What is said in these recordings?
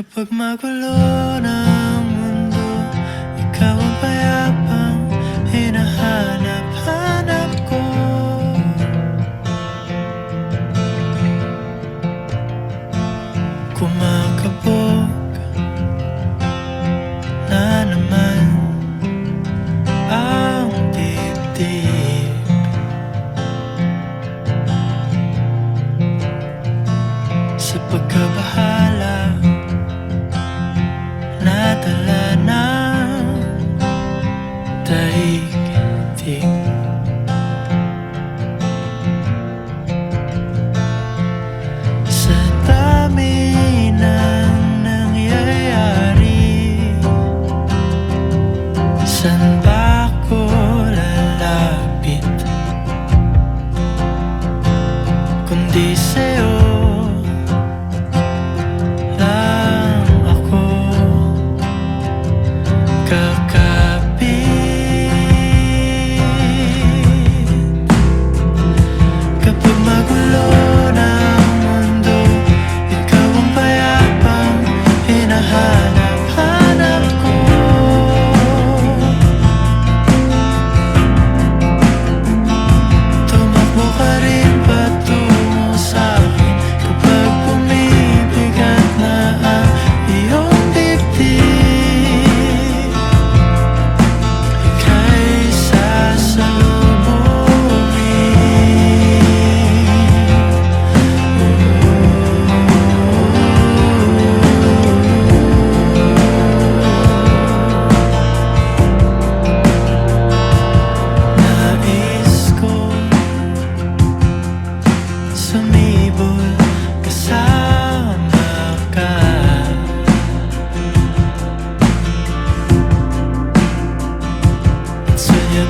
Kapag magulo na mundo Ikaw ang payapang hinahanap-hanap ko. Kumakabog na naman ang dibdib. Sa pagkabahala daigdig Sa dami ng nangyayari San ba ako lalapit? Kundi sa'yo hinahanap-hanap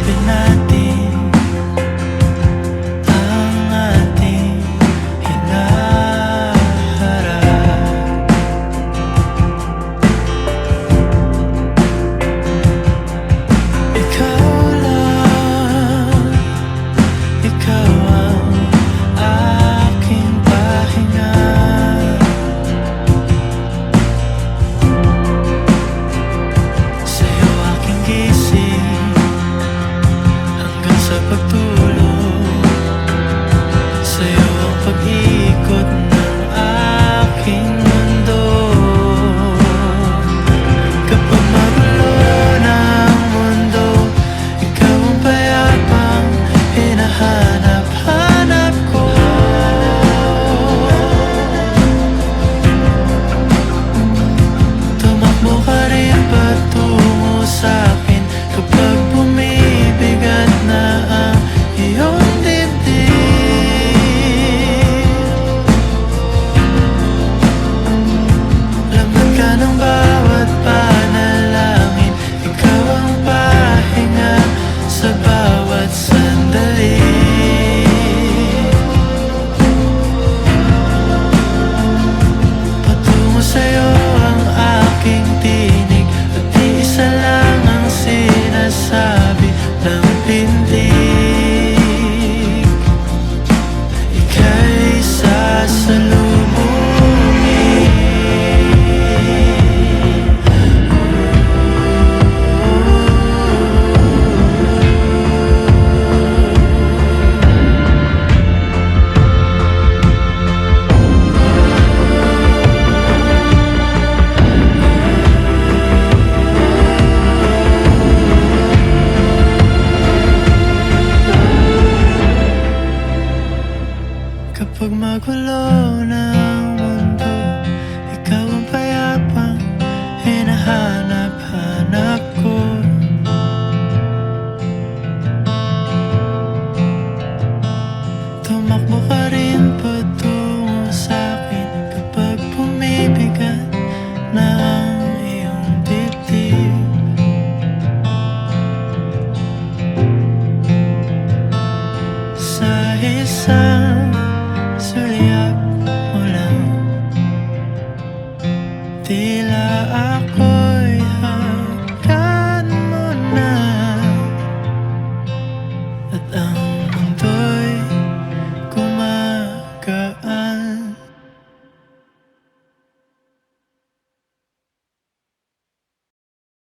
Every night. Sa'yo ang magulo na ang mundo Ikaw ang payapang hinahanap-hanap ko. Tumakbo ka rin patungo sa'kin Kapag bumibigat na ang iyong dibdib Sa isang Tila ako